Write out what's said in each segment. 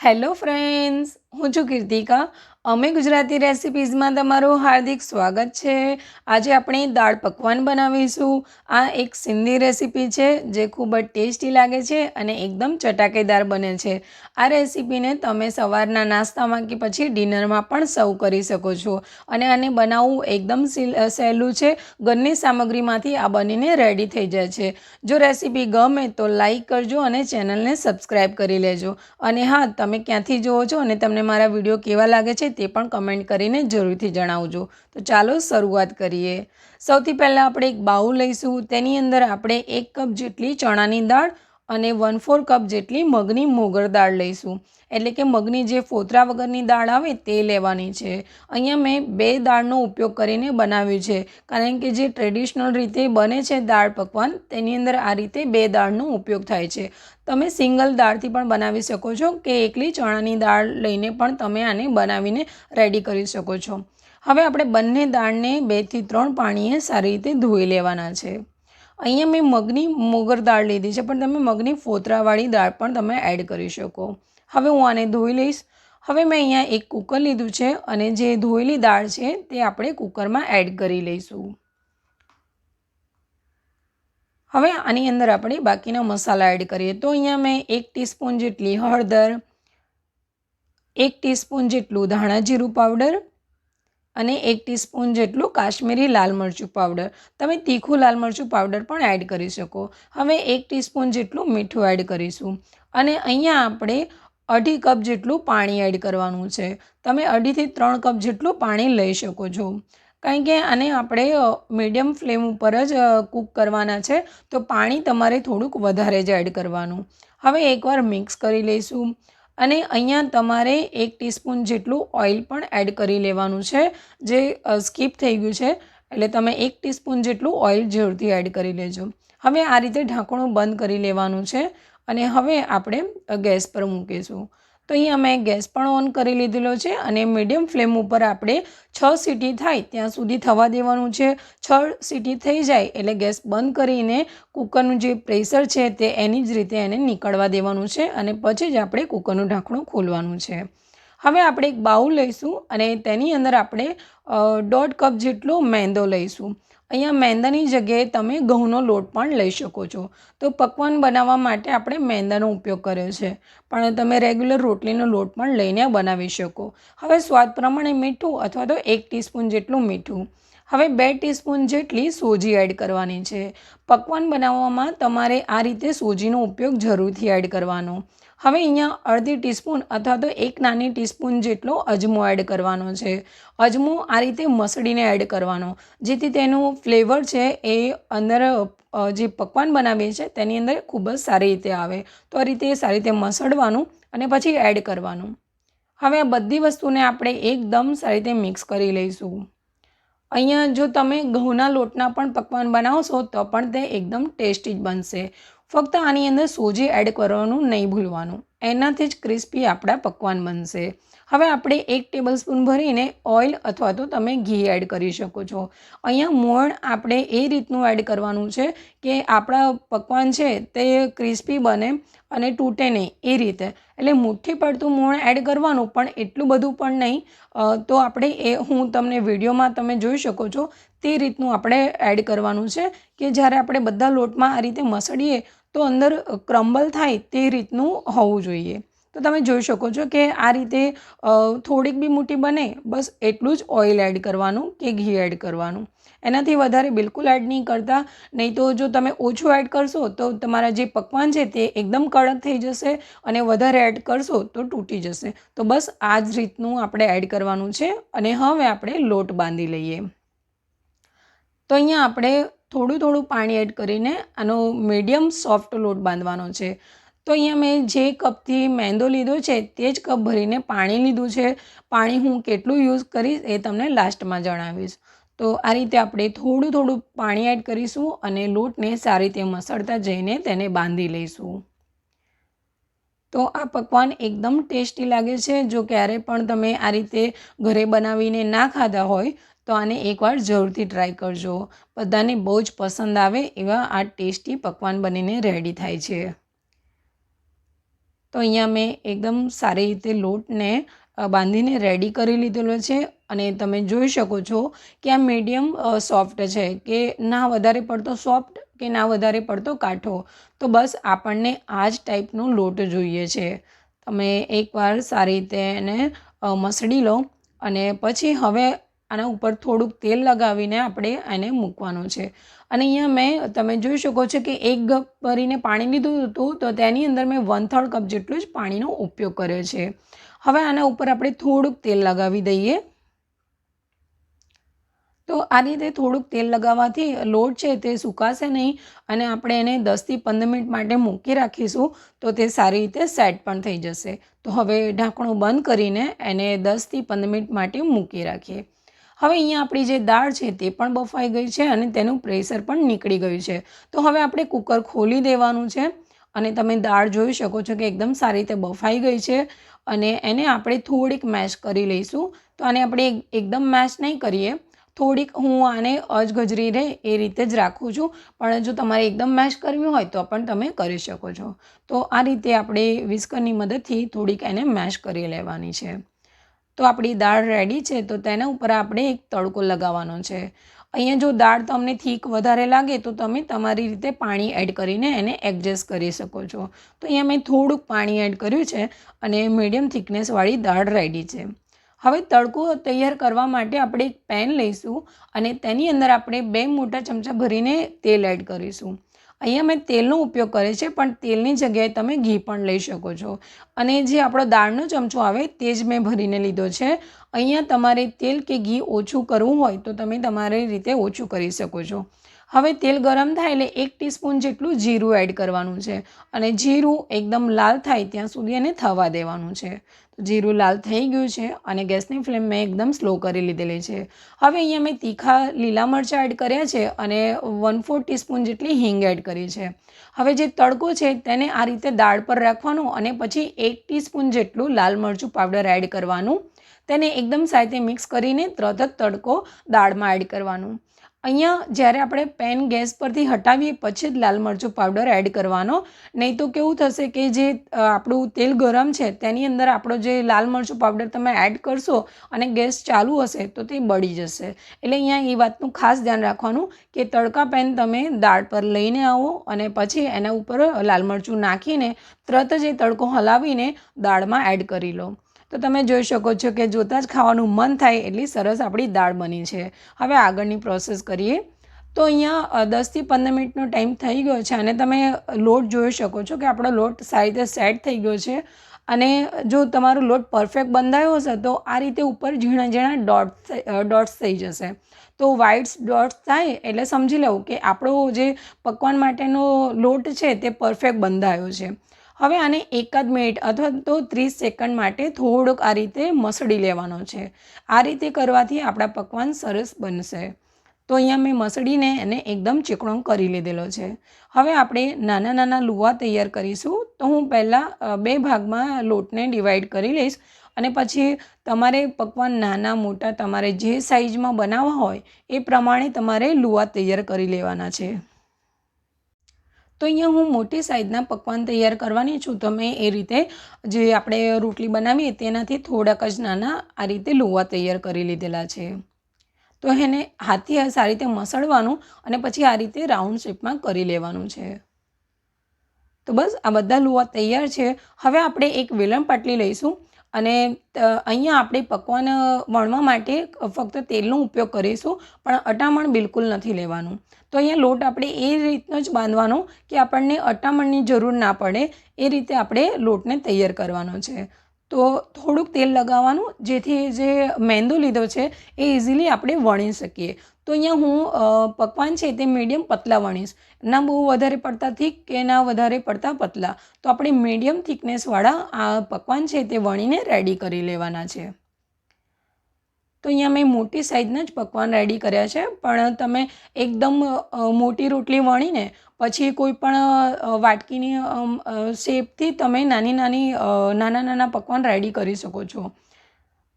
Hello friends હું છું કીર્તિકા. અમે ગુજરાતી રેસિપીઝમાં તમારું હાર્દિક સ્વાગત છે. આજે આપણે દાળ પકવાન બનાવીશું. આ એક સિંધી રેસિપી છે, જે ખૂબ જ ટેસ્ટી લાગે છે અને એકદમ ચટાકેદાર બને છે. આ રેસિપીને તમે સવારના નાસ્તામાં કે પછી ડિનરમાં પણ સર્વ કરી શકો છો અને આને બનાવવું એકદમ સહેલું છે. ઘરની સામગ્રીમાંથી આ બનીને રેડી થઈ જાય છે. જો રેસિપી ગમે તો લાઈક કરજો અને ચેનલને સબસ્ક્રાઈબ કરી લેજો. અને હા, તમે ક્યાંથી જુઓ છો અને તમને મારા વીડિયો કેવા લાગે છે તે પણ કમેન્ટ કરીને જરૂરથી જણાવજો. તો ચાલો શરૂઆત કરીએ. સૌથી પહેલાં આપણે એક બાઉલ લઈશું. તેની અંદર આપણે એક કપ જેટલી ચણાની દાળ અને વન ફોર કપ જેટલી મગની મોગર દાળ લઈશું. એટલે કે મગની જે ફોતરા વગરની દાળ આવે તે લેવાની છે. અહીંયા મેં બે દાળનો ઉપયોગ કરીને બનાવ્યું છે. કારણ કે જે ટ્રેડિશનલ રીતે બને છે દાળ પકવાન, તેની અંદર આ રીતે બે દાળનો ઉપયોગ થાય છે. તમે સિંગલ દાળથી પણ બનાવી શકો છો કે એકલી ચણાની દાળ લઈને પણ તમે આને બનાવીને રેડી કરી શકો છો. હવે આપણે બંને દાળને બેથી ત્રણ પાણીએ સારી રીતે ધોઈ લેવાના છે. અહીંયા મેં મગની મોગર દાળ લીધી છે, પણ તમે મગની ફોતરાવાળી દાળ પણ તમે એડ કરી શકો. હવે હું આને ધોઈ લઈશ. હવે મેં અહીંયા એક કુકર લીધું છે અને જે ધોયેલી દાળ છે તે આપણે કુકરમાં એડ કરી લઈશું. હવે આની અંદર આપણે બાકીના મસાલા એડ કરીએ. તો અહીંયા મેં એક ટીસ્પૂન જેટલી હળદર, એક ટીસ્પૂન જેટલું ધાણા જીરું પાવડર અને એક ટીસ્પૂન જેટલું કાશ્મીરી લાલ મરચું પાવડર તમે તીખું લાલ મરચું પાવડર પણ એડ કરી શકો. હવે એક ટીસ્પૂન જેટલું મીઠું એડ કરીશું. અને અહીંયા આપણે અઢી કપ જેટલું પાણી એડ કરવાનું છે. તમે અઢીથી ત્રણ કપ જેટલું પાણી લઈ શકો છો. કારણ કે આને આપણે મીડિયમ ફ્લેમ ઉપર જ કૂક કરવાના છે, તો પાણી તમારે થોડુંક વધારે જ એડ કરવાનું. હવે એકવાર મિક્સ કરી લઈશું. અને અહીંયા તમારે એક ટીસ્પૂન જેટલું ઓઇલ પણ એડ કરી લેવાનું છે, જે સ્કીપ થઈ ગયું છે, એટલે તમે એક ટીસ્પૂન જેટલું ઓઇલ જરૂરથી એડ કરી લેજો. હવે આ રીતે ઢાંકણું બંધ કરી લેવાનું છે અને હવે આપણે ગેસ પર મૂકીશું. તો અહીંયા મેં ગેસ પણ ઓન કરી લીધેલો છે અને મીડિયમ ફ્લેમ ઉપર આપણે છ સીટી થાય ત્યાં સુધી થવા દેવાનું છે. છ સીટી થઈ જાય એટલે ગેસ બંધ કરીને કુકરનું જે પ્રેશર છે તે એની જ રીતે એને નીકળવા દેવાનું છે અને પછી જ આપણે કુકરનું ઢાંકણું ખોલવાનું છે. હવે આપણે એક બાઉલ લઈશું અને તેની અંદર આપણે દોઢ કપ જેટલો મેંદો લઈશું. અહીંયા મેંદાની જગ્યાએ તમે ઘઉંનો લોટ પણ લઈ શકો છો. તો પકવાન બનાવવા માટે આપણે મેંદાનો ઉપયોગ કર્યો છે. પણ તમે રેગ્યુલર રોટલીનો લોટ પણ લઈને બનાવી શકો. હવે સ્વાદ પ્રમાણે મીઠું અથવા તો એક ટીસ્પૂન જેટલું મીઠું. હવે બે ટીસ્પૂન જેટલી સોજી એડ કરવાની છે. પકવાન બનાવવામાં તમારે આ રીતે સોજીનો ઉપયોગ જરૂરથી એડ કરવાનો. હવે અહીંયા અડધી ટીસ્પૂન અથવા તો એક નાની ટીસ્પૂન જેટલો અજમો એડ કરવાનો છે. અજમો આ રીતે મસળીને એડ કરવાનો. જેથી તેનું ફ્લેવર છે એ અંદર જે પકવાન બનાવીએ છીએ તેની અંદર ખૂબ જ સારી રીતે આવે. તો આ રીતે સારી રીતે મસળવાનું અને પછી એડ કરવાનું. હવે આ બધી વસ્તુને આપણે એકદમ સારી રીતે મિક્સ કરી લઈશું. અહીંયા જો તમે ઘઉંના લોટના પણ પકવાન બનાવશો તો પણ તે એકદમ ટેસ્ટી જ બનશે. ફક્ત આની અંદર સોજી એડ કરવાનું નહીં ભૂલવાનું. એનાથી જ ક્રિસ્પી આપણા પકવાન બનશે. હવે આપણે એક ટેબલ સ્પૂન ભરીને ઓઇલ અથવા તો તમે ઘી એડ કરી શકો છો. અહીંયા મોણ આપણે એ રીતનું એડ કરવાનું છે કે આપણા પકવાન છે તે ક્રિસ્પી બને અને તૂટે નહીં એ રીતે. એટલે મુઠ્ઠી પડતું મોણ એડ કરવાનું પણ એટલું બધું પણ નહીં. તો આપણે એ હું તમને વિડીયોમાં તમે જોઈ શકો છો તે રીતનું આપણે એડ કરવાનું છે કે જ્યારે આપણે બધા લોટમાં આ રીતે મસળીએ તો અંદર ક્રમ્બલ થાય તે રીતનું હોવું જોઈએ. તો તમે જોઈ શકો છો કે આ રીતે થોડીક બી મોટી બને, બસ એટલું જ ઓઇલ એડ કરવાનું કે ઘી એડ કરવાનું. એનાથી વધારે બિલકુલ એડ નહીં કરતા. નહીં તો જો તમે ઓછું એડ કરશો, તો તમારા જે પકવાન છે તે એકદમ કડક થઈ જશે અને વધારે એડ કરશો, તો તૂટી જશે. તો બસ આ જ રીતનું આપણે એડ કરવાનું છે અને હવે આપણે લોટ બાંધી લઈએ. તો અહીંયા આપણે થોડું થોડું પાણી એડ કરીને આનો મીડિયમ સોફ્ટ લોટ બાંધવાનો છે. તો અહીંયા મેં જે કપથી મેંદો લીધો છે, તે જ કપ ભરીને પાણી લીધું છે. પાણી હું કેટલું યુઝ કરીશ એ તમને લાસ્ટમાં જણાવીશ. તો આ રીતે આપણે થોડું થોડું પાણી એડ કરીશું અને લોટને સારી રીતે મસળતા જઈને તેને બાંધી લઈશું. તો આ પકવાન એકદમ ટેસ્ટી લાગે છે. જો ક્યારે પણ તમે આ રીતે ઘરે બનાવીને ના ખાધા હોય તો આને એકવાર જરૂરથી ટ્રાય કરજો. બધાને બહુ જ પસંદ આવે એવા આ ટેસ્ટી પકવાન બનીને રેડી થાય છે. તો અહીંયા મેં એકદમ સારી રીતે લોટને બાંધીને રેડી કરી લીધેલો છે અને તમે જોઈ શકો છો કે આ મીડિયમ સોફ્ટ છે કે ના વધારે પડતો સોફ્ટ કે ના વધારે પડતો કાઠો. તો બસ આપણને આ જ ટાઈપનો લોટ જોઈએ છે. તમે એકવાર સારી રીતે એને મસળી લો અને પછી હવે આના ઉપર થોડુંક તેલ લગાવીને આપણે એને મૂકવાનું છે. અને અહીંયા મેં, તમે જોઈ શકો છો કે એક કપ ભરીને પાણી લીધું હતું, તો તેની અંદર મેં વન થર્ડ કપ જેટલું જ પાણીનો ઉપયોગ કર્યો છે. હવે આના ઉપર આપણે થોડુંક તેલ લગાવી દઈએ. તો આ રીતે થોડુંક તેલ લગાવવાથી લોટ છે તે સુકાશે નહીં અને આપણે એને દસથી પંદર મિનિટ માટે મૂકી રાખીશું, તો તે સારી રીતે સેટ પણ થઈ જશે. તો હવે ઢાંકણું બંધ કરીને એને દસથી પંદર મિનિટ માટે મૂકી રાખીએ. હવે અહીંયા આપણી જે દાળ છે તે પણ બફાઈ ગઈ છે અને તેનું પ્રેશર પણ નીકળી ગયું છે. તો હવે આપણે કુકર ખોલી દેવાનું છે અને તમે દાળ જોઈ શકો છો કે એકદમ સારી રીતે બફાઈ ગઈ છે અને એને આપણે થોડીક મેશ કરી લઈશું. તો આને આપણે એકદમ મેશ નહીં કરીએ. થોડીક હું આને અજગજરી રહે એ રીતે જ રાખું છું. પણ જો તમારે એકદમ મેશ કરવી હોય તો પણ તમે કરી શકો છો. તો આ રીતે આપણે વિસ્કરની મદદથી થોડીક એને મેશ કરી લેવાની છે. તો આપણી દાળ રેડી છે, તો તેના ઉપર આપણે એક તડકો લગાવવાનો છે. અહીંયા જો દાળ તમને થીક વધારે લાગે, તો તમે તમારી રીતે પાણી એડ કરીને એને એડજસ્ટ કરી શકો છો. તો અહીંયા મેં થોડુંક પાણી એડ કર્યું છે અને મીડિયમ થિકનેસવાળી દાળ રેડી છે. હવે તડકો તૈયાર કરવા માટે આપણે એક પેન લઈશું અને તેની અંદર આપણે બે મોટા ચમચા ભરીને તેલ એડ કરીશું. અહીંયા મેં તેલનો ઉપયોગ કરે છે, પણ તેલની જગ્યાએ તમે ઘી પણ લઈ શકો છો. અને જે આપણો દાળનો ચમચો આવે તે જ મેં ભરીને લીધો છે. અહીંયા તમારે તેલ કે ઘી ઓછું કરવું હોય તો તમે તમારી રીતે ઓછું કરી શકો છો. હવે તેલ ગરમ થાય એટલે એક ટીસ્પૂન જેટલું જીરું એડ કરવાનું છે. અને જીરું એકદમ લાલ થાય ત્યાં સુધી એને થવા દેવાનું છે. તો જીરું લાલ થઈ ગયું છે અને ગેસની ફ્લેમ મેં એકદમ સ્લો કરી લીધેલી છે. હવે અહીંયા મેં તીખા લીલા મરચાં એડ કર્યા છે અને વન ફોર ટીસ્પૂન જેટલી હિંગ એડ કરી છે. હવે જે તડકો છે તેને આ રીતે દાળ પર રાખવાનું અને પછી એક ટીસ્પૂન જેટલું લાલ મરચું પાવડર એડ કરવાનું. તેને એકદમ સાથે મિક્સ કરીને તરત જ તડકો દાળમાં એડ કરવાનું. અહીંયા જ્યારે આપણે પેન ગેસ પરથી હટાવીએ, પછી જ લાલ મરચું પાવડર એડ કરવાનો. નહીં તો કેવું થશે કે જે આપણું તેલ ગરમ છે, તેની અંદર આપણો જે લાલ મરચું પાવડર તમે એડ કરશો અને ગેસ ચાલુ હશે, તો તે બળી જશે. એટલે અહીંયા એ વાતનું ખાસ ધ્યાન રાખવાનું કે તડકા પેન તમે દાળ પર લઈને આવો અને પછી એના ઉપર લાલ મરચું નાખીને, તરત જ એ તડકો હલાવીને દાળમાં એડ કરી લો. તો તમે જોઈ શકો છો કે જોતાં જ ખાવાનું મન થાય એટલી સરસ આપણી દાળ બની છે. હવે આગળની પ્રોસેસ કરીએ. તો અહીંયા દસથી પંદર મિનિટનો ટાઈમ થઈ ગયો છે અને તમે લોટ જોઈ શકો છો કે આપણો લોટ સારી રીતે સેટ થઈ ગયો છે. અને જો તમારો લોટ પરફેક્ટ બંધાયો હશે તો આ રીતે ઉપર ઝીણા ઝીણા ડોટ્સ ડોટ્સ થઈ જશે. તો વ્હાઇટ્સ ડોટ્સ થાય એટલે સમજી લેવું કે આપણો જે પકવાન માટેનો લોટ છે તે પરફેક્ટ બંધાયો છે. હવે આને એકાદ મિનિટ અથવા તો ત્રીસ સેકન્ડ માટે થોડોક આ રીતે મસળી લેવાનો છે. આ રીતે કરવાથી આપણા પકવાન સરસ બનશે. તો અહીંયા મેં મસળીને એને એકદમ ચીકણો કરી લીધેલો છે. હવે આપણે નાના નાના લુવા તૈયાર કરીશું. તો હું પહેલાં બે ભાગમાં લોટને ડિવાઈડ કરી લઈશ અને પછી તમારે પકવાન નાના મોટા તમારે જે સાઇઝમાં બનાવવા હોય એ પ્રમાણે તમારે લુવા તૈયાર કરી લેવાના છે. તો અહીંયા હું મોટી સાઈઝના પકવાન તૈયાર કરવાની છું. તમે એ રીતે જે આપણે રોટલી બનાવીએ તેનાથી થોડાક જ નાના આ રીતે લુવા તૈયાર કરી લીધેલા છે. તો એને હાથથી સારી રીતે મસળવાનું અને પછી આ રીતે રાઉન્ડ શેપમાં કરી લેવાનું છે. તો બસ આ બધા લોવા તૈયાર છે. હવે આપણે એક વેલણ પાટલી લઈશું અને અહીંયા આપણે પકવાન વણવા માટે ફક્ત તેલનો ઉપયોગ કરીશું, પણ અટામણ બિલકુલ નથી લેવાનું. તો અહીંયા લોટ આપણે એ રીતનો જ બાંધવાનો કે આપણને અટામણની જરૂર ના પડે, એ રીતે આપણે લોટને તૈયાર કરવાનો છે. તો થોડુંક તેલ લગાવવાનું, જેથી જે મેંદો લીધો છે એ ઇઝીલી આપણે વણી શકીએ. તો અહીંયા હું પકવાન છે તે મીડિયમ પતલા વણીશ. ના બહુ વધારે પડતા થીક કે ના વધારે પડતા પતલા. તો આપણે મીડિયમ થિકનેસવાળા આ પકવાન છે તે વણીને રેડી કરી લેવાના છે. તો અહીંયા મેં મોટી સાઇઝના જ પકવાન રેડી કર્યા છે, પણ તમે એકદમ મોટી રોટલી વણીને પછી કોઈ પણ વાટકીની શેપથી તમે નાની નાની નાના નાના પકવાન રેડી કરી શકો છો.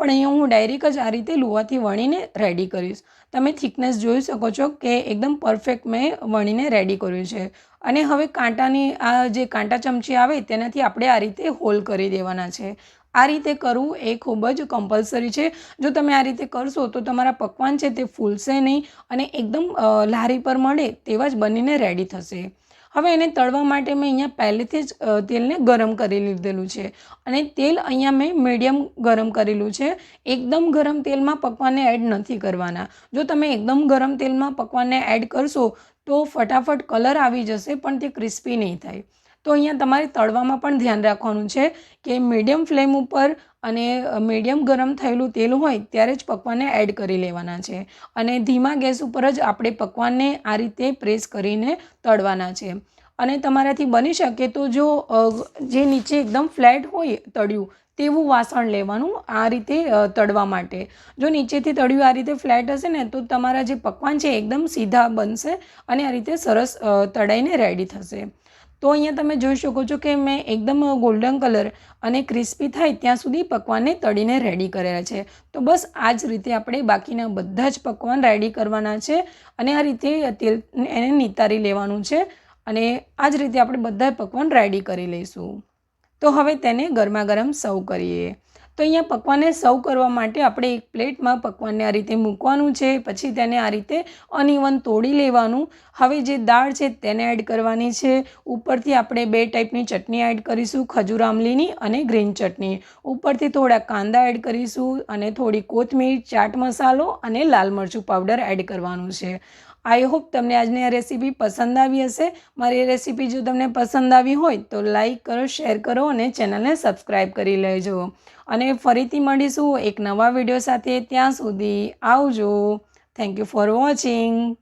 પણ અહીંયા હું ડાયરેક્ટ જ આ રીતે લુવાથી વણીને રેડી કરીશ. તમે થિકનેસ જોઈ શકો છો કે એકદમ પરફેક્ટ મેં વણીને રેડી કર્યું છે. અને હવે કાંટાની, આ જે કાંટા ચમચી આવે તેનાથી આપણે આ રીતે હોલ કરી દેવાના છે. આ રીતે કરવું એ ખૂબ જ કમ્પલસરી છે. જો તમે આ રીતે કરશો તો તમારા પકવાન છે તે ફૂલશે નહીં અને એકદમ લારી પર મળે તેવા જ બનીને રેડી થશે. હવે એને તળવા માટે મેં અહીંયા પહેલેથી જ તેલને ગરમ કરી લીધેલું છે અને તેલ અહીંયા મેં મીડિયમ ગરમ કરેલું છે. એકદમ ગરમ તેલમાં પકવાનને એડ નથી કરવાના. જો તમે એકદમ ગરમ તેલમાં પકવાનને એડ કરશો તો ફટાફટ કલર આવી જશે પણ તે ક્રિસ્પી નહીં થાય. તો અહીંયા તમારે તળવામાં પણ ધ્યાન રાખવાનું છે કે મીડિયમ ફ્લેમ ઉપર અને મીડિયમ ગરમ થયેલું તેલ હોય ત્યારે જ પકવાનને એડ કરી લેવાના છે. અને ધીમા ગેસ ઉપર જ આપણે પકવાનને આ રીતે પ્રેસ કરીને તળવાના છે. અને તમારાથી બની શકે તો જો જે નીચે એકદમ ફ્લેટ હોય તળ્યું તેવું વાસણ લેવાનું આ રીતે તળવા માટે. જો નીચેથી તળ્યું આ રીતે ફ્લેટ હશે ને તો તમારા જે પકવાન છે એકદમ સીધા બનશે અને આ રીતે સરસ તળાઈને રેડી થશે. તો અહીંયા તમે જોઈ શકો છો કે મેં એકદમ ગોલ્ડન કલર અને ક્રિસ્પી થાય ત્યાં સુધી પકવાનને તળીને રેડી કરેલા છે. તો બસ આ જ રીતે આપણે બાકીના બધા જ પકવાન રેડી કરવાના છે અને આ રીતે તેલ એને નિતારી લેવાનું છે અને આ જ રીતે આપણે બધા પકવાન રેડી કરી લઈશું. તો હવે તેને ગરમા ગરમ સર્વ કરીએ. તો અહીંયા પકવાનને સર્વ કરવા માટે આપણે એક પ્લેટમાં પકવાનને આ રીતે મૂકવાનું છે. પછી તેને આ રીતે અનઇવન તોડી લેવાનું. હવે જે દાળ છે તેને એડ કરવાની છે. ઉપરથી આપણે બે ટાઈપની ચટણી એડ કરીશું, ખજૂર આમલીની અને ગ્રીન ચટણી. ઉપરથી થોડા કાંદા એડ કરીશું અને થોડી કોથમીર, ચાટ મસાલો અને લાલ મરચું પાવડર એડ કરવાનું છે. આઈ હોપ તમને આજની આ રેસીપી પસંદ આવી હશે. મારી રેસીપી જો તમને પસંદ આવી હોય તો લાઈક કરો, શેર કરો અને ચેનલને સબસ્ક્રાઈબ કરી લેજો. અને ફરીથી મળીશું એક નવા વીડિયો સાથે. ત્યાં સુધી આવજો. Thank you for watching